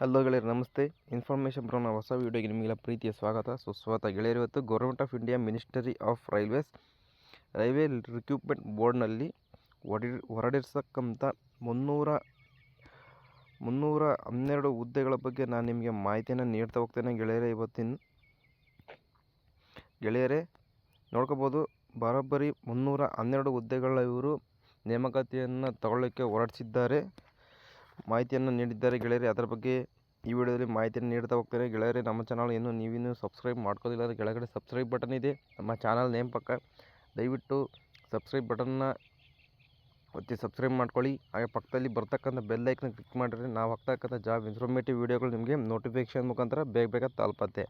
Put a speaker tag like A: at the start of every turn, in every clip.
A: Hello ಗೆಳೆಯರು, ನಮಸ್ತೆ. Information ಬರೋಣ ಹೊಸ ವೀಡಿಯೋಗೆ ನಿಮಗೆಲ್ಲ ಪ್ರೀತಿಯ ಸ್ವಾಗತ. ಸುಸ್ವಾಗತ ಗೆಳೆಯರು, ಇವತ್ತು government of India ministry of railways railway recruitment ಬೋರ್ಡ್ನಲ್ಲಿ ಹೊಡಿ, ಹೊರಡಿರ್ತಕ್ಕಂಥ ಮುನ್ನೂರ ಮುನ್ನೂರ ಹನ್ನೆರಡು ಹುದ್ದೆಗಳ ಬಗ್ಗೆ ನಾನು ನಿಮಗೆ ಮಾಹಿತಿಯನ್ನು ನೀಡ್ತಾ ಹೋಗ್ತೇನೆ ಗೆಳೆಯರೇ ಇವತ್ತಿನ, ಗೆಳೆಯರೇ, ನೋಡ್ಕೋಬೋದು ಬರೋಬ್ಬರಿ ಮುನ್ನೂರ ಹನ್ನೆರಡು ಹುದ್ದೆಗಳ ಇವರು ನೇಮಕಾತಿಯನ್ನು ತಗೊಳ್ಳೋಕ್ಕೆ ಹೊರಡಿಸಿದ್ದಾರೆ. ಮಾಹಿತಿಯನ್ನು ನೀಡಿದ್ದಾರೆ ಗೆಳೆಯರೇ. ಅದರ ಬಗ್ಗೆ ಈ ವಿಡಿಯೋದಲ್ಲಿ ಮಾಹಿತಿಯನ್ನು ನೀಡ್ತಾ ಹೋಗ್ತೇನೆ. ಗೆಳೆಯರೇ, ನಮ್ಮ ಚಾನಲ್ ಇನ್ನೂ ನೀವಿನ್ನೂ ಸಬ್ಸ್ಕ್ರೈಬ್ ಮಾಡ್ಕೋದಿಲ್ಲ ಅಂದರೆ ಕೆಳಗಡೆ ಸಬ್ಸ್ಕ್ರೈಬ್ ಬಟನ್ ಇದೆ. ನಮ್ಮ ಚಾನಲ್ ನೇಮ್ ಪಕ್ಕ ದಯವಿಟ್ಟು ಸಬ್ಸ್ಕ್ರೈಬ್ ಬಟನ್ನ ಒತ್ತಿ ಸಬ್ಸ್ಕ್ರೈಬ್ ಮಾಡ್ಕೊಳ್ಳಿ. ಹಾಗೆ ಪಕ್ಕದಲ್ಲಿ ಬರ್ತಕ್ಕಂಥ ಬೆಲ್ ಐಕನ್ ಕ್ಲಿಕ್ ಮಾಡಿದ್ರೆ ನಾವು ಹಾಕ್ತಕ್ಕಂಥ ಜಾಬ್ ಇನ್ಫಾರ್ಮೇಟಿವ್ ವೀಡಿಯೋಗಳು ನಿಮಗೆ ನೋಟಿಫಿಕೇಷನ್ ಮುಖಾಂತರ ಬೇಗ ಬೇಗ ತಲುಪತ್ತೆ.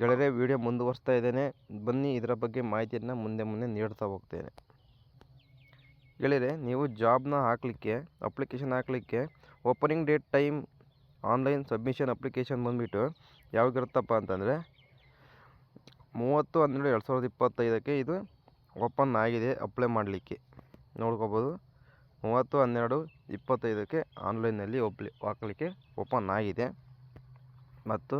A: ಗೆಳೆಯರೇ, ವಿಡಿಯೋ ಮುಂದುವರಿಸ್ತಾ ಇದ್ದೇನೆ. ಬನ್ನಿ, ಇದರ ಬಗ್ಗೆ ಮಾಹಿತಿಯನ್ನು ಮುಂದೆ ಮುಂದೆ ನೀಡ್ತಾ ಹೋಗ್ತೇನೆ. ಗೆಳೆಯರೆ ನೀವು ಜಾಬ್ನ ಹಾಕಲಿಕ್ಕೆ, ಅಪ್ಲಿಕೇಶನ್ ಹಾಕಲಿಕ್ಕೆ, opening date, time, online submission application ಬಂದುಬಿಟ್ಟು ಯಾವಾಗಿರುತ್ತಪ್ಪ ಅಂತಂದರೆ, ಮೂವತ್ತು ಹನ್ನೆರಡು ಎರಡು ಸಾವಿರದ ಇಪ್ಪತ್ತೈದಕ್ಕೆ ಇದು ಓಪನ್ ಆಗಿದೆ ಅಪ್ಲೈ ಮಾಡಲಿಕ್ಕೆ. ನೋಡ್ಕೋಬೋದು, ಮೂವತ್ತು ಹನ್ನೆರಡು ಇಪ್ಪತ್ತೈದಕ್ಕೆ ಆನ್ಲೈನಲ್ಲಿ ಒಪ್ಲಿ, ಹಾಕಲಿಕ್ಕೆ ಓಪನ್ ಆಗಿದೆ. ಮತ್ತು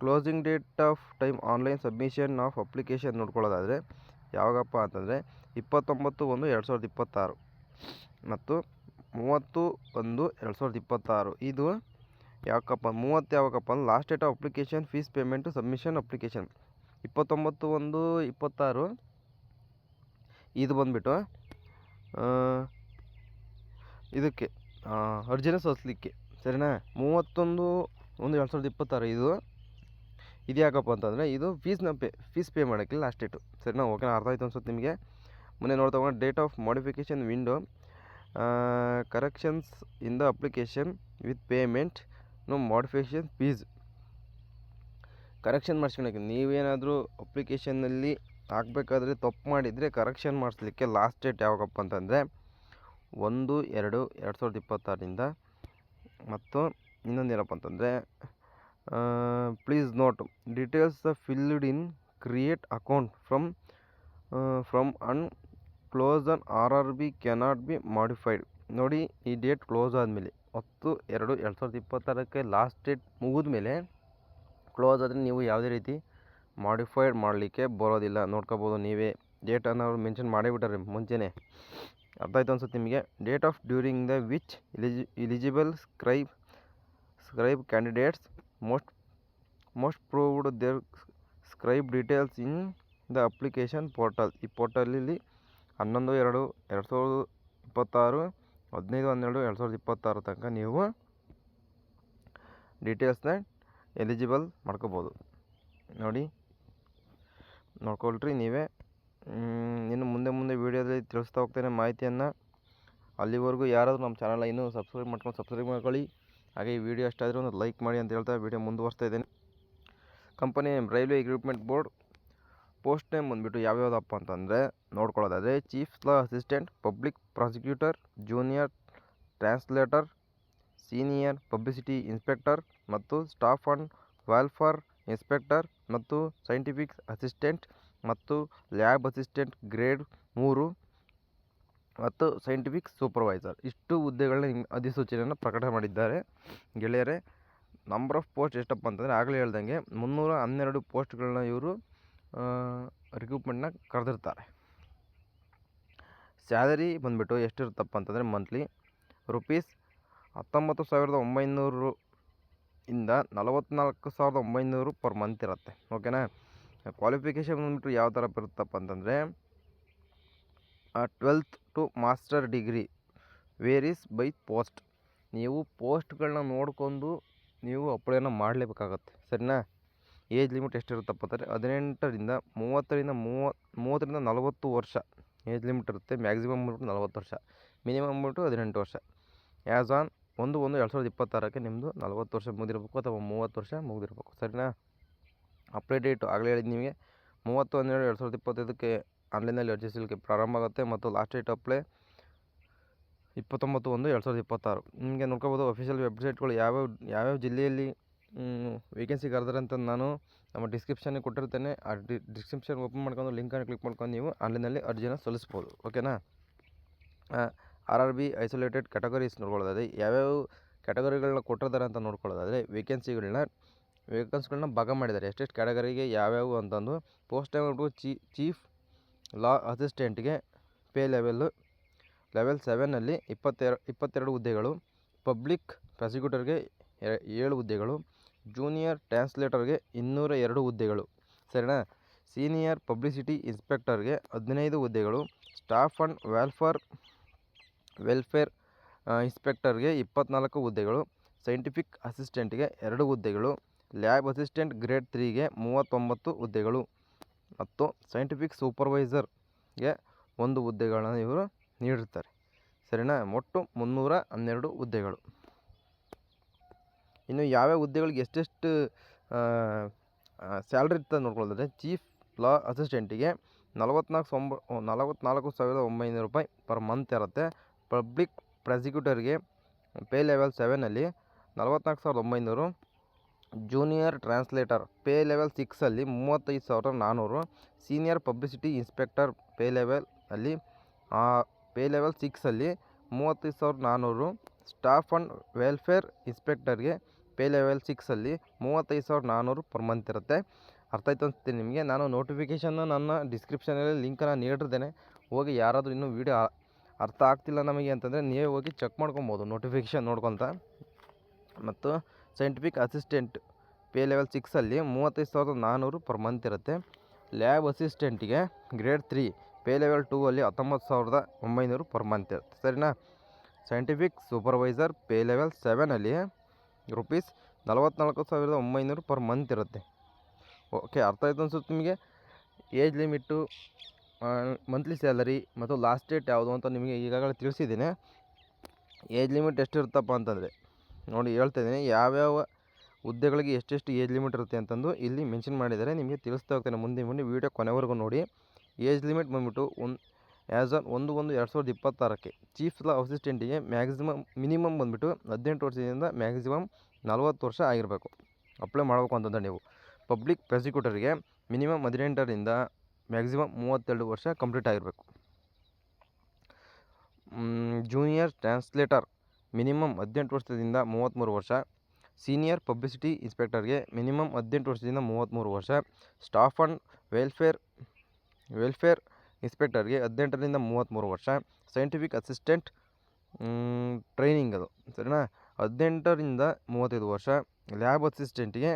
A: closing date of time online submission of application ನೋಡ್ಕೊಳ್ಳೋದಾದರೆ ಯಾವಾಗಪ್ಪ ಅಂತಂದರೆ ಇಪ್ಪತ್ತೊಂಬತ್ತು ಒಂದು ಎರಡು ಸಾವಿರದ ಇಪ್ಪತ್ತಾರು ಮತ್ತು ಮೂವತ್ತು ಒಂದು ಎರಡು ಸಾವಿರದ ಇಪ್ಪತ್ತಾರು. ಇದು ಯಾಕಪ್ಪ ಮೂವತ್ತು ಯಾವಾಗಪ್ಪ ಅಂದ್ರೆ last date of application fees payment submission application ಇಪ್ಪತ್ತೊಂಬತ್ತು ಒಂದು ಇಪ್ಪತ್ತಾರು. ಇದು ಬಂದುಬಿಟ್ಟು ಇದಕ್ಕೆ ಅರ್ಜಿನ ಸಲ್ಲಿಸಲಿಕ್ಕೆ. ಸರಿನಾ? ಮೂವತ್ತೊಂದು ಒಂದು ಎರಡು ಸಾವಿರದ ಇಪ್ಪತ್ತಾರು. ಇದು ಇದು ಯಾಕಪ್ಪ ಅಂತಂದರೆ ಇದು ಫೀಸ್ನ ಪೇ ಫೀಸ್ ಪೇ ಮಾಡೋಕ್ಕೆ ಲಾಸ್ಟ್ ಡೇಟು ಸರಿನಾ? ಓಕೆನಾ? ಅರ್ಥ ಆಯಿತು ಅನ್ಸುತ್ತೆ ನಿಮಗೆ? ಮುಂದೆ ನೋಡ್ತಾ date of modification window corrections in the application with payment no modification fees correction ಮಾಡಿಸ್ಕೊಳಕ್ಕೆ ನೀವೇನಾದರೂ ಅಪ್ಲಿಕೇಶನ್ನಲ್ಲಿ ಹಾಕಬೇಕಾದ್ರೆ ತಪ್ಪು ಮಾಡಿದರೆ ಕರೆಕ್ಷನ್ ಮಾಡಿಸ್ಲಿಕ್ಕೆ ಲಾಸ್ಟ್ ಡೇಟ್ ಯಾವಾಗಪ್ಪ ಅಂತಂದರೆ ಒಂದು, ಎರಡು ಎರಡು ಸಾವಿರದ ಇಪ್ಪತ್ತಾರರಿಂದ. ಮತ್ತು ಇನ್ನೊಂದು ಏನಪ್ಪ ಅಂತಂದರೆ please note details filled in create account from from on close on R R B cannot be modified ನೋಡಿ, ಈ ಡೇಟ್ ಕ್ಲೋಸ್ ಆದಮೇಲೆ, ಹತ್ತು, ಎರಡು ಎರಡು ಸಾವಿರದ ಇಪ್ಪತ್ತಾರಕ್ಕೆ ಲಾಸ್ಟ್ ಡೇಟ್ ಮುಗಿದ ಮೇಲೆ ಕ್ಲೋಸ್ ಆದರೆ ನೀವು ಯಾವುದೇ ರೀತಿ ಮಾಡಿಫೈಡ್ ಮಾಡಲಿಕ್ಕೆ ಬರೋದಿಲ್ಲ. ನೋಡ್ಕೋಬೋದು ನೀವೇ. ಡೇಟ್ ಅನ್ನೋರು ಮೆನ್ಷನ್ ಮಾಡಿಬಿಟ್ಟಾರೆ ಮುಂಚೆನೇ. ಅರ್ಥ ಆಯ್ತು ಅನ್ಸುತ್ತೆ ನಿಮಗೆ? Date of during the which ಇಲಿಜಿ eligible scribe scribe candidates most most proved their scribe details in the application portal ಈ ಪೋರ್ಟಲಲ್ಲಿ ಹನ್ನೊಂದು, ಎರಡು ಎರಡು ಸಾವಿರದ ಇಪ್ಪತ್ತಾರು, ಹದಿನೈದು, ಹನ್ನೆರಡು, ಎರಡು ಸಾವಿರದ ಇಪ್ಪತ್ತಾರು ತನಕ ನೀವು ಡೀಟೇಲ್ಸ್ನ ಎಲಿಜಿಬಲ್ ಮಾಡ್ಕೋಬೋದು. ನೋಡಿ, ನೋಡ್ಕೊಳ್ರಿ ನೀವೇ. ಇನ್ನು ಮುಂದೆ ಮುಂದೆ ವೀಡಿಯೋದಲ್ಲಿ ತಿಳಿಸ್ತಾ ಹೋಗ್ತೇನೆ ಮಾಹಿತಿಯನ್ನು. ಅಲ್ಲಿವರೆಗೂ ಯಾರಾದರೂ ನಮ್ಮ ಚಾನಲ್ ಇನ್ನೂ ಸಬ್ಸ್ಕ್ರೈಬ್ ಮಾಡ್ಕೊಂಡು ಸಬ್ಸ್ಕ್ರೈಬ್ ಮಾಡ್ಕೊಳ್ಳಿ. ಹಾಗೆ ಈ ವಿಡಿಯೋ ಅಷ್ಟಾದರೂ ಒಂದು ಲೈಕ್ ಮಾಡಿ ಅಂತ ಹೇಳ್ತಾ ವಿಡಿಯೋ ಮುಂದುವರಿಸ್ತಾ ಇದ್ದೇನೆ. Company railway equipment board post name ಬಂದುಬಿಟ್ಟು ಯಾವ್ಯಾವುದಪ್ಪ ಅಂತಂದರೆ ನೋಡ್ಕೊಳ್ಳೋದಾದರೆ chief law assistant public prosecutor junior translator senior publicity inspector ಮತ್ತು ಸ್ಟಾಫ್ ಆ್ಯಂಡ್ ವೆಲ್ಫೇರ್ ಇನ್ಸ್ಪೆಕ್ಟರ್ ಮತ್ತು ಸೈಂಟಿಫಿಕ್ ಅಸಿಸ್ಟೆಂಟ್ ಮತ್ತು ಲ್ಯಾಬ್ ಅಸಿಸ್ಟೆಂಟ್ ಗ್ರೇಡ್ ಮೂರು. ಮತ್ತು ಸೈಂಟಿಫಿಕ್ ಸೂಪರ್ವೈಸರ್. ಇಷ್ಟು ಹುದ್ದೆಗಳನ್ನ ಅಧಿಸೂಚನೆಯನ್ನು ಪ್ರಕಟ ಮಾಡಿದ್ದಾರೆ. ಗೆಳೆಯರೇ, ನಂಬರ್ ಆಫ್ ಪೋಸ್ಟ್ ಎಷ್ಟಪ್ಪ ಅಂತಂದರೆ ಆಗಲೇ ಹೇಳ್ದಂಗೆ ಮುನ್ನೂರ ಹನ್ನೆರಡು ಪೋಸ್ಟ್ಗಳನ್ನ ಇವರು ರಿಕ್ರೂಟ್ಮೆಂಟ್ನ ಕರೆದಿರ್ತಾರೆ. ಸ್ಯಾಲರಿ ಬಂದುಬಿಟ್ಟು ಎಷ್ಟಿರುತ್ತಪ್ಪ ಅಂತಂದರೆ ಮಂತ್ಲಿ ರುಪೀಸ್ ಹತ್ತೊಂಬತ್ತು ಸಾವಿರದ ಒಂಬೈನೂರು ಇಂದ ನಲವತ್ತ್ನಾಲ್ಕು ಸಾವಿರದ ಒಂಬೈನೂರು ಪರ್ ಮಂತ್ ಇರುತ್ತೆ. ಓಕೆನಾ? ಕ್ವಾಲಿಫಿಕೇಷನ್ ಬಂದುಬಿಟ್ಟು ಯಾವ ಥರ ಬರುತ್ತಪ್ಪ ಅಂತಂದರೆ twelfth to master degree. Varies by post ನೀವು ಪೋಸ್ಟ್ಗಳನ್ನ ನೋಡಿಕೊಂಡು ನೀವು ಅಪ್ಲೈನ ಮಾಡಲೇಬೇಕಾಗತ್ತೆ. ಸರಿನಾ? ಏಜ್ ಲಿಮಿಟ್ ಎಷ್ಟಿರುತ್ತಪ್ಪ ಅಂದರೆ ಹದಿನೆಂಟರಿಂದ ಮೂವತ್ತರಿಂದ ಮೂವತ್ತು ಮೂವತ್ತರಿಂದ ನಲವತ್ತು ವರ್ಷ. ಏಜ್ ಲಿಮಿಟ್ ಇರುತ್ತೆ ಮ್ಯಾಕ್ಸಿಮಮ್ ಬಂದ್ಬಿಟ್ಟು ನಲವತ್ತು ವರ್ಷ. ಮಿನಿಮಮ್ ಬಂದ್ಬಿಟ್ಟು ಹದಿನೆಂಟು ವರ್ಷ. ಆ್ಯಸ್ ಆನ್ ಒಂದು ಒಂದು ಎರಡು ಸಾವಿರದ ಇಪ್ಪತ್ತಾರಕ್ಕೆ ನಿಮ್ಮದು ನಲವತ್ತು ವರ್ಷ ಮುಗಿದಿರಬೇಕು ಅಥವಾ ಮೂವತ್ತು ವರ್ಷ ಮುಗಿದಿರಬೇಕು. ಸರಿನಾ? ಅಪ್ಲೈ ಡೇಟು ಆಗಲೇ ಹೇಳಿದ್ದು ನಿಮಗೆ. ಮೂವತ್ತು ಹನ್ನೆರಡು ಎರಡು ಸಾವಿರದ ಇಪ್ಪತ್ತೈದಕ್ಕೆ ಆನ್ಲೈನಲ್ಲಿ ಅರ್ಜಿ ಪ್ರಾರಂಭ ಆಗುತ್ತೆ ಮತ್ತು ಲಾಸ್ಟ್ ಡೇಟ್ ಅಪ್ಲೈ ಇಪ್ಪತ್ತೊಂಬತ್ತು ಒಂದು ಎರಡು ಸಾವಿರದ ಇಪ್ಪತ್ತಾರು. ನಿಮಗೆ ನೋಡ್ಕೋಬೋದು ಅಫಿಷಿಯಲ್ ವೆಬ್ಸೈಟ್ಗಳು ಯಾವ್ಯಾವ ಯಾವ್ಯಾವ ಜಿಲ್ಲೆಯಲ್ಲಿ ವೇಕೆನ್ಸಿ ಕರೆದ್ರೆ ಅಂತ ನಾನು ನಮ್ಮ ಡಿಸ್ಕ್ರಿಪ್ಷನ್ಗೆ ಕೊಟ್ಟಿರ್ತೇನೆ. ಆ ಡಿಸ್ಕ್ರಿಪ್ಷನ್ ಓಪನ್ ಮಾಡ್ಕೊಂಡು ಲಿಂಕನ್ನು ಕ್ಲಿಕ್ ಮಾಡ್ಕೊಂಡು ನೀವು ಆನ್ಲೈನಲ್ಲಿ ಅರ್ಜಿನ ಸಲ್ಲಿಸ್ಬೋದು. ಓಕೆನಾ R R B isolated categories ನೋಡ್ಕೊಳ್ಳೋದಾದ್ರೆ, ಯಾವ್ಯಾವ ಕ್ಯಾಟಗರಿಗಳನ್ನ ಕೊಟ್ಟಿದ್ದಾರೆ ಅಂತ ನೋಡ್ಕೊಳ್ಳೋದಾದರೆ ವೇಕೆನ್ಸಿಗಳನ್ನ ವೇಕೆನ್ಸಿಗಳನ್ನ ಭಾಗ ಮಾಡಿದ್ದಾರೆ. ಎಷ್ಟೆಷ್ಟು ಕ್ಯಾಟಗರಿಗೆ ಯಾವ್ಯಾವು ಅಂತಂದು ಪೋಸ್ಟ್ ಟೈಮ್ ಚೀಫ್ ಲಾ ಅಸಿಸ್ಟೆಂಟ್ಗೆ ಪೇ ಲೆವೆಲ್ಲು ಲೆವೆಲ್ ಸೆವೆನಲ್ಲಿ ಇಪ್ಪತ್ತೆರ, ಇಪ್ಪತ್ತೆರಡು ಹುದ್ದೆಗಳು, ಪಬ್ಲಿಕ್ ಪ್ರಾಸಿಕ್ಯೂಟರ್ಗೆ ಏಳು ಹುದ್ದೆಗಳು, ಜೂನಿಯರ್ ಟ್ರಾನ್ಸ್ಲೇಟರ್ಗೆ ಇನ್ನೂರ ಎರಡು ಹುದ್ದೆಗಳು. ಸರಿನಾ? ಸೀನಿಯರ್ ಪಬ್ಲಿಸಿಟಿ ಇನ್ಸ್ಪೆಕ್ಟರ್ಗೆ ಹದಿನೈದು ಹುದ್ದೆಗಳು, ಸ್ಟಾಫ್ ಆ್ಯಂಡ್ ವೆಲ್ಫೇರ್ ವೆಲ್ಫೇರ್ ಇನ್ಸ್ಪೆಕ್ಟರ್ಗೆ ಇಪ್ಪತ್ನಾಲ್ಕು ಹುದ್ದೆಗಳು, ಸೈಂಟಿಫಿಕ್ ಅಸಿಸ್ಟೆಂಟ್ಗೆ ಎರಡು ಹುದ್ದೆಗಳು, ಲ್ಯಾಬ್ ಅಸಿಸ್ಟೆಂಟ್ ಗ್ರೇಡ್ ತ್ರೀಗೆ ಮೂವತ್ತೊಂಬತ್ತು ಹುದ್ದೆಗಳು. ಮತ್ತು ಸೈಂಟಿಫಿಕ್ ಸೂಪರ್ವೈಸರ್ಗೆ ಒಂದು ಹುದ್ದೆಗಳನ್ನು ಇವರು ನೀಡಿರ್ತಾರೆ ಸರಿನಾ? ಒಟ್ಟು ಮುನ್ನೂರ ಹನ್ನೆರಡು ಹುದ್ದೆಗಳು. ಇನ್ನು ಯಾವ್ಯಾವ ಹುದ್ದೆಗಳಿಗೆ ಎಷ್ಟೆಷ್ಟು ಸ್ಯಾಲ್ರಿ ಇರ್ತದೆ ನೋಡ್ಕೊಳ್ಳೋದಾದ್ರೆ ಚೀಫ್ ಲಾ ಅಸಿಸ್ಟೆಂಟಿಗೆ ನಲವತ್ನಾಲ್ಕು ಸೊಂಬ, ನಲವತ್ನಾಲ್ಕು ಸಾವಿರದ ಒಂಬೈನೂರು ರೂಪಾಯಿ ಪರ್ ಮಂತ್ ಇರುತ್ತೆ. ಪಬ್ಲಿಕ್ ಪ್ರಾಸಿಕ್ಯೂಟರ್ಗೆ ಪೇ ಲೆವೆಲ್ ಸೆವೆನಲ್ಲಿ ನಲವತ್ನಾಲ್ಕು ಸಾವಿರದ ಒಂಬೈನೂರು ಜೂನಿಯರ್ ಟ್ರಾನ್ಸ್ಲೇಟರ್ ಪೇ ಲೆವೆಲ್ ಸಿಕ್ಸಲ್ಲಿ ಮೂವತ್ತೈದು ಸಾವಿರದ ನಾನ್ನೂರು senior publicity inspector pay level ಅಲ್ಲಿ ಪೇ ಲೆವೆಲ್ ಸಿಕ್ಸಲ್ಲಿ ಮೂವತ್ತೈದು ಸಾವಿರದ ನಾನ್ನೂರು ಸ್ಟಾಫ್ ಆ್ಯಂಡ್ ವೆಲ್ಫೇರ್ ಇನ್ಸ್ಪೆಕ್ಟರ್ಗೆ ಪೇ ಲೆವೆಲ್ ಸಿಕ್ಸಲ್ಲಿ ಮೂವತ್ತೈದು ಸಾವಿರದ ನಾನ್ನೂರು ಪರ್ ಮಂತ್ ಇರುತ್ತೆ. ಅರ್ಥ ಆಯ್ತು ಅನಿಸ್ತೀನಿ ನಿಮಗೆ? ನಾನು ನೋಟಿಫಿಕೇಷನ್ನ ನನ್ನ ಡಿಸ್ಕ್ರಿಪ್ಷನಲ್ಲಿ ಲಿಂಕನ್ನು ನೀಡಿರ್ತೇನೆ. ಹೋಗಿ ಯಾರಾದರೂ ಇನ್ನೂ ವೀಡಿಯೋ ಅರ್ಥ ಆಗ್ತಿಲ್ಲ ನಮಗೆ ಅಂತಂದರೆ ನೀವೇ ಹೋಗಿ ಚೆಕ್ ಮಾಡ್ಕೊಬೋದು ನೋಟಿಫಿಕೇಷನ್ ನೋಡ್ಕೊತ ಮತ್ತು ಸೈಂಟಿಫಿಕ್ ಅಸಿಸ್ಟೆಂಟ್ ಪೇ ಲೆವೆಲ್ ಸಿಕ್ಸಲ್ಲಿ ಮೂವತ್ತೈದು ಸಾವಿರದ ನಾನ್ನೂರು ಪರ್ ಮಂತ್ ಇರುತ್ತೆ. Lab ಅಸಿಸ್ಟೆಂಟಿಗೆ grade three pay level two ಅಲ್ಲಿ ಹತ್ತೊಂಬತ್ತು ಸಾವಿರದ ಒಂಬೈನೂರು ಪರ್ ಮಂತ್ ಇರುತ್ತೆ. ಸರಿನಾ? ಸೈಂಟಿಫಿಕ್ ಸೂಪರ್ವೈಸರ್ ಪೇ ಲೆವೆಲ್ ಸೆವೆನಲ್ಲಿ ರುಪೀಸ್ ನಲವತ್ನಾಲ್ಕು ಸಾವಿರದ ಒಂಬೈನೂರು ಪರ್ ಮಂತ್ ಇರುತ್ತೆ. ಓಕೆ, ಅರ್ಥ ಆಯ್ತು ಅನ್ಸುತ್ತೆ ನಿಮಗೆ? ಏಜ್ ಲಿಮಿಟ್ಟು ಮಂತ್ಲಿ ಸ್ಯಾಲರಿ ಮತ್ತು ಲಾಸ್ಟ್ ಡೇಟ್ ಯಾವುದು ಅಂತ ನಿಮಗೆ ಈಗಾಗಲೇ ತಿಳಿಸಿದ್ದೀನಿ. ಏಜ್ ಲಿಮಿಟ್ ಎಷ್ಟಿರುತ್ತಪ್ಪ ಅಂತಂದರೆ ನೋಡಿ ಹೇಳ್ತಾ ಇದ್ದೀನಿ, ಯಾವ್ಯಾವ ಹುದ್ದೆಗಳಿಗೆ ಎಷ್ಟೆಷ್ಟು ಏಜ್ ಲಿಮಿಟ್ ಇರುತ್ತೆ ಅಂತಂದು ಇಲ್ಲಿ ಮೆನ್ಷನ್ ಮಾಡಿದ್ದಾರೆ, ನಿಮಗೆ ತಿಳಿಸ್ತಾ ಹೋಗ್ತೇನೆ ಮುಂದೆ ಮುಂದೆ ವೀಡಿಯೋ ಕೊನೆವರೆಗೂ ನೋಡಿ. ಏಜ್ ಲಿಮಿಟ್ ಬಂದ್ಬಿಟ್ಟು ಒಂದು ಆ್ಯಸ್ ಆನ್ ಒಂದು ಒಂದು ಎರಡು ಸಾವಿರದ ಇಪ್ಪತ್ತಾರಕ್ಕೆ ಚೀಫ್ ಲಾ ಅಸಿಸ್ಟೆಂಟಿಗೆ ಮ್ಯಾಕ್ಸಿಮಮ್, ಮಿನಿಮಮ್ ಬಂದುಬಿಟ್ಟು ಹದಿನೆಂಟು ವರ್ಷದಿಂದ ಮ್ಯಾಕ್ಸಿಮಮ್ ನಲ್ವತ್ತು ವರ್ಷ ಆಗಿರಬೇಕು. ಅಪ್ಲೈ ಮಾಡಬೇಕು ಅಂತಂದ್ರೆ ನೀವು. ಪಬ್ಲಿಕ್ ಪ್ರಾಸಿಕ್ಯೂಟರ್ಗೆ ಮಿನಿಮಮ್ ಹದಿನೆಂಟರಿಂದ ಮ್ಯಾಕ್ಸಿಮಮ್ ಮೂವತ್ತೆರಡು ವರ್ಷ ಕಂಪ್ಲೀಟ್ ಆಗಿರಬೇಕು. ಜೂನಿಯರ್ ಟ್ರಾನ್ಸ್ಲೇಟರ್ ಮಿನಿಮಮ್ ಹದಿನೆಂಟು ವರ್ಷದಿಂದ ಮೂವತ್ತ್ಮೂರು ವರ್ಷ. ಸೀನಿಯರ್ ಪಬ್ಲಿಸಿಟಿ ಇನ್ಸ್ಪೆಕ್ಟರ್ಗೆ ಮಿನಿಮಮ್ ಹದಿನೆಂಟು ವರ್ಷದಿಂದ ಮೂವತ್ತ್ಮೂರು ವರ್ಷ. ಸ್ಟಾಫ್ ಆ್ಯಂಡ್ ವೆಲ್ಫೇರ್ ವೆಲ್ಫೇರ್ ಇನ್ಸ್ಪೆಕ್ಟರ್ಗೆ ಹದಿನೆಂಟರಿಂದ ಮೂವತ್ತ್ಮೂರು ವರ್ಷ. ಸೈಂಟಿಫಿಕ್ ಅಸಿಸ್ಟೆಂಟ್ ಟ್ರೈನಿಂಗ್ ಅದು. ಸರಿನಾ? ಹದಿನೆಂಟರಿಂದ ಮೂವತ್ತೈದು ವರ್ಷ. ಲ್ಯಾಬ್ ಅಸಿಸ್ಟೆಂಟ್ಗೆ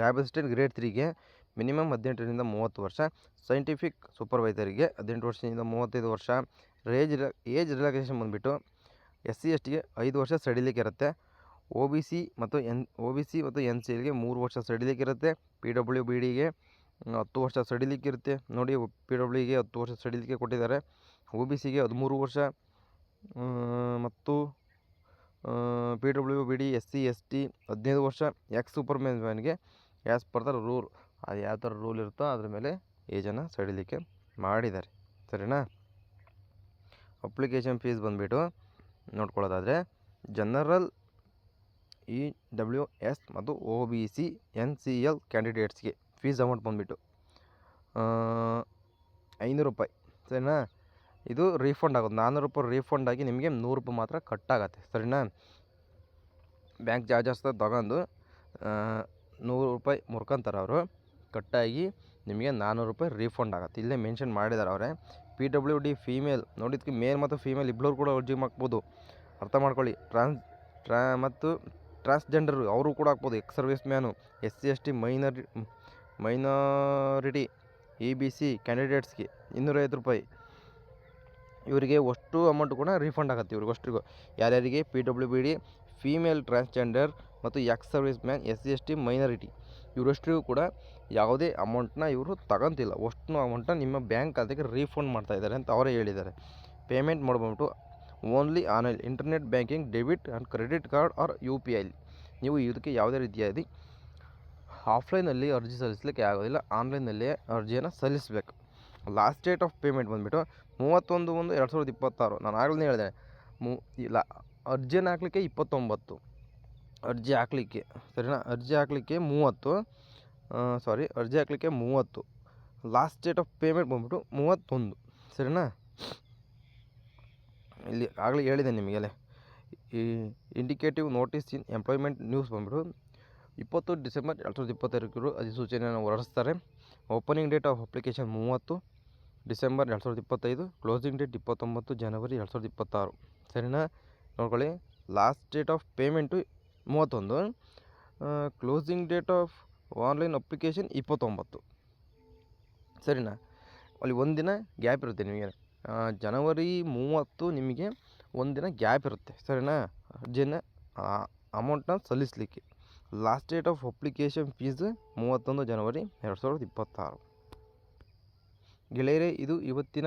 A: ಲ್ಯಾಬ್ ಅಸಿಸ್ಟೆಂಟ್ ಗ್ರೇಡ್ ತ್ರೀಗೆ ಮಿನಿಮಮ್ ಹದಿನೆಂಟರಿಂದ ಮೂವತ್ತು ವರ್ಷ. ಸೈಂಟಿಫಿಕ್ ಸೂಪರ್ವೈಸರಿಗೆ ಹದಿನೆಂಟು ವರ್ಷದಿಂದ ಮೂವತ್ತೈದು ವರ್ಷ. ರೇಜ್ ಏಜ್ ರಿಲ್ಯಾಕ್ಸೇಷನ್ ಬಂದುಬಿಟ್ಟು ಎಸ್ ಸಿ ಎಸ್ ಟಿಗೆ ಐದು ವರ್ಷ ಸಡಿಲಿಕ್ಕೆ ಇರುತ್ತೆ. ಒ ಬಿ ಸಿ ಮತ್ತು ಎನ್, ಒ ಬಿ ಸಿ ಮತ್ತು ಎನ್ ಸಿ ಎಲ್ಗೆ ಮೂರು ವರ್ಷ ಸಡಿಲಿಕ್ಕೆ ಇರುತ್ತೆ. ಪಿ ಡಬ್ಲ್ಯೂ ಬಿ ಡಿಗೆ ಹತ್ತು ವರ್ಷ ಸಡಿಲಿಕ್ಕೆ ಇರುತ್ತೆ. ನೋಡಿ, ಪಿ ಡಬ್ಲ್ಯೂಗೆ ಹತ್ತು ವರ್ಷ ಸಡಿಲಿಕ್ಕೆ ಕೊಟ್ಟಿದ್ದಾರೆ. ಒ ಬಿ ಸಿಗೆ ಹದಿಮೂರು ವರ್ಷ ಮತ್ತು P W B D, S C S T ಹದಿನೈದು ವರ್ಷ ಎಕ್ಸ್ ಸೂಪರ್ ಮ್ಯಾನ್ಗೆ ಆ್ಯಸ್ ಪರ್ ದ ರೂಲ್. ಅದು ಯಾವ ಥರ ರೂಲ್ ಇರುತ್ತೋ ಅದ್ರ ಮೇಲೆ ಏಜನ್ನು ಸಡಿಲಿಕ್ಕೆ ಮಾಡಿದ್ದಾರೆ. ಸರಿನಾ? ಅಪ್ಲಿಕೇಶನ್ ಫೀಸ್ ಬಂದುಬಿಟ್ಟು ನೋಡ್ಕೊಳ್ಳೋದಾದರೆ ಜನರಲ್ ಇ ಡಬ್ಲ್ಯೂ ಎಸ್ ಮತ್ತು O B C N C L ಕ್ಯಾಂಡಿಡೇಟ್ಸ್ಗೆ fees amount ಬಂದುಬಿಟ್ಟು ಐನೂರು ರೂಪಾಯಿ. ಸರಿನಾ? ಇದು ರೀಫಂಡ್ ಆಗೋದು. ನಾನ್ನೂರು ರೂಪಾಯಿ ರೀಫಂಡ್ ಆಗಿ ನಿಮಗೆ ನೂರು ರೂಪಾಯಿ ಮಾತ್ರ ಕಟ್ಟಾಗತ್ತೆ. ಸರಿನಾ? ಬ್ಯಾಂಕ್ ಚಾರ್ಜಸ್ ತಗೊಂಡು ನೂರು ರೂಪಾಯಿ ಮುರ್ಕೊಂತಾರೆ ಅವರು ಕಟ್ಟಾಗಿ ನಿಮಗೆ ನಾನ್ನೂರು ರೂಪಾಯಿ ರೀಫಂಡ್ ಆಗುತ್ತೆ. ಇಲ್ಲೇ ಮೆನ್ಷನ್ ಮಾಡಿದ್ದಾರೆ ಅವರೇ ಪಿ ಡಬ್ಲ್ಯೂ ಡಿ ಫೀಮೇಲ್ ನೋಡಿದ್ಕೆ ಮೇಲ್ ಮತ್ತು ಫೀಮೇಲ್ ಇಬ್ಬರು ಕೂಡ ಅರ್ಜಿ ಹಾಕ್ಬೋದು. ಅರ್ಥ ಮಾಡ್ಕೊಳ್ಳಿ ಟ್ರಾನ್ಸ್ ಟ್ರಾ ಮತ್ತು ಟ್ರಾನ್ಸ್ಜೆಂಡರ್ ಅವರು ಕೂಡ ಹಾಕ್ಬೋದು. Ex service man S C S T ಮೈನರಿ minority E B C ಕ್ಯಾಂಡಿಡೇಟ್ಸ್ಗೆ ಇನ್ನೂರೈವತ್ತು ರೂಪಾಯಿ. ಇವರಿಗೆ ಅಷ್ಟು ಅಮೌಂಟ್ ಕೂಡ ರೀಫಂಡ್ ಆಗುತ್ತೆ ಇವ್ರಿಗೆ ಅಷ್ಟಿಗೂ ಯಾರ್ಯಾರಿಗೆ? P W B D female transgender ಮತ್ತು ex service man S C S T minority ಇವರಷ್ಟಿಗೂ ಕೂಡ ಯಾವುದೇ ಅಮೌಂಟನ್ನ ಇವರು ತಗೊಂತಿಲ್ಲ. ಅಷ್ಟು ಅಮೌಂಟನ್ನ ನಿಮ್ಮ ಬ್ಯಾಂಕ್ ಖಾತೆಗೆ ರೀಫಂಡ್ ಮಾಡ್ತಾ ಇದ್ದಾರೆ ಅಂತ ಅವರೇ ಹೇಳಿದ್ದಾರೆ. ಪೇಮೆಂಟ್ ಮಾಡ್ಬಿಟ್ಟು only online, internet banking, debit and credit card or U P ಐಲಿ ನೀವು ಇದಕ್ಕೆ ಯಾವುದೇ ರೀತಿಯಾಗಿ ಆಫ್ಲೈನಲ್ಲಿ ಅರ್ಜಿ ಸಲ್ಲಿಸಲಿಕ್ಕೆ ಆಗೋದಿಲ್ಲ. ಆನ್ಲೈನಲ್ಲೇ ಅರ್ಜಿಯನ್ನು ಸಲ್ಲಿಸಬೇಕು. ಲಾಸ್ಟ್ ಡೇಟ್ ಆಫ್ ಪೇಮೆಂಟ್ ಬಂದುಬಿಟ್ಟು ಮೂವತ್ತೊಂದು ಒಂದು ಎರಡು ಸಾವಿರದ ಇಪ್ಪತ್ತಾರು. ನಾನು ಆಗಲೇ ಹೇಳಿದೆ. ಮೂ, ಇಲ್ಲ ಅರ್ಜಿಯನ್ನು ಹಾಕಲಿಕ್ಕೆ ಇಪ್ಪತ್ತೊಂಬತ್ತು. ಅರ್ಜಿ ಹಾಕಲಿಕ್ಕೆ, ಸರಿನಾ? ಅರ್ಜಿ ಹಾಕಲಿಕ್ಕೆ ಮೂವತ್ತು ಸಾರಿ ಅರ್ಜಿ ಹಾಕಲಿಕ್ಕೆ ಮೂವತ್ತು. ಲಾಸ್ಟ್ ಡೇಟ್ ಆಫ್ ಪೇಮೆಂಟ್ ಬಂದ್ಬಿಟ್ಟು ಮೂವತ್ತೊಂದು, ಸರಿನಾ? ಇಲ್ಲಿ ಆಗಲೇ ಹೇಳಿದೆ ನಿಮಗೆಲ್ಲ ಈ indicative notice in employment news ಬಂದ್ಬಿಟ್ಟು ಇಪ್ಪತ್ತು ಡಿಸೆಂಬರ್ ಎರಡು ಸಾವಿರದ ಇಪ್ಪತ್ತೆರಡಕ್ಕೂ ಅಧಿಸೂಚನೆಯನ್ನು ಹೊರಡಿಸ್ತಾರೆ. ಓಪನಿಂಗ್ ಡೇಟ್ ಆಫ್ ಅಪ್ಲಿಕೇಶನ್ ಮೂವತ್ತು, ಡಿಸೆಂಬರ್ ಎರಡು ಸಾವಿರದ ಇಪ್ಪತ್ತೈದು ಕ್ಲೋಸಿಂಗ್ ಡೇಟ್ ಇಪ್ಪತ್ತೊಂಬತ್ತು, ಜನವರಿ ಎರಡು ಸಾವಿರದ ಇಪ್ಪತ್ತಾರು, ಸರಿನಾ? ನೋಡ್ಕೊಳ್ಳಿ. ಲಾಸ್ಟ್ ಡೇಟ್ ಆಫ್ ಪೇಮೆಂಟು ಮೂವತ್ತೊಂದು closing date of online application ಇಪ್ಪತ್ತೊಂಬತ್ತು. ಸರಿನಾ? ಅಲ್ಲಿ ಒಂದಿನ ಗ್ಯಾಪ್ ಇರುತ್ತೆ ನಿಮಗೆ. ಜನವರಿ ಮೂವತ್ತು ನಿಮಗೆ ಒಂದಿನ ಗ್ಯಾಪ್ ಇರುತ್ತೆ. ಸರಿನಾ? ಅರ್ಜಿನ ಅಮೌಂಟನ್ನ ಸಲ್ಲಿಸಲಿಕ್ಕೆ. Last date of application fees ಮೂವತ್ತೊಂದು ಜನವರಿ ಎರಡು ಸಾವಿರದ ಇಪ್ಪತ್ತಾರು. ಗೆಳೆಯರೇ, ಇದು ಇವತ್ತಿನ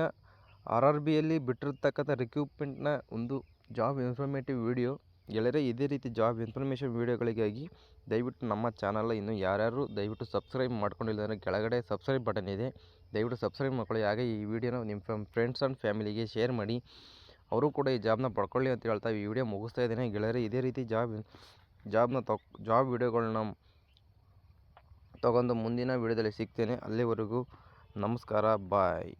A: ಆರ್ ಆರ್ ಬಿಯಲ್ಲಿ ಬಿಟ್ಟಿರ್ತಕ್ಕಂಥ ರಿಕ್ರೂಟ್ಮೆಂಟ್ನ ಒಂದು ಜಾಬ್ ಇನ್ಫಾರ್ಮೇಟಿವ್ ವಿಡಿಯೋ ಗೆಳೆಯರೇ ಇದೇ ರೀತಿ ಜಾಬ್ ಇನ್ಫಾರ್ಮೇಷನ್ ವೀಡಿಯೋಗಳಿಗಾಗಿ ದಯವಿಟ್ಟು ನಮ್ಮ ಚಾನಲ್ ಇನ್ನು ಯಾರ್ಯಾರು ದಯವಿಟ್ಟು ಸಬ್ಸ್ಕ್ರೈಬ್ ಮಾಡ್ಕೊಂಡಿಲ್ಲ ಕೆಳಗಡೆ ಸಬ್ಸ್ಕ್ರೈಬ್ ಬಟನ್ ಇದೆ. ದಯವಿಟ್ಟು ಸಬ್ಸ್ಕ್ರೈಬ್ ಮಾಡ್ಕೊಳ್ಳಿ. ಹಾಗೆ ಈ ವಿಡಿಯೋನ ನಿಮ್ಮ ಫ್ರೆಂಡ್ಸ್ ಆ್ಯಂಡ್ ಫ್ಯಾಮಿಲಿಗೆ ಶೇರ್ ಮಾಡಿ. ಅವರು ಕೂಡ ಈ ಜಾಬ್ನ ಪಡ್ಕೊಳ್ಳಿ ಅಂತ ಹೇಳ್ತಾ ಈ ವಿಡಿಯೋ ಮುಗಿಸ್ತಾ ಇದ್ದೇನೆ. ಗೆಳೆಯರೇ, ಇದೇ ರೀತಿ ಜಾಬ್ ಜಾಬ್ನ ತೊ ಜಾಬ್ ವಿಡಿಯೋಗಳನ್ನ ತಗೊಂಡು ಮುಂದಿನ ವಿಡಿಯೋದಲ್ಲಿ ಸಿಗ್ತೇನೆ. ಅಲ್ಲಿವರೆಗೂ ನಮಸ್ಕಾರ. ಬಾಯ್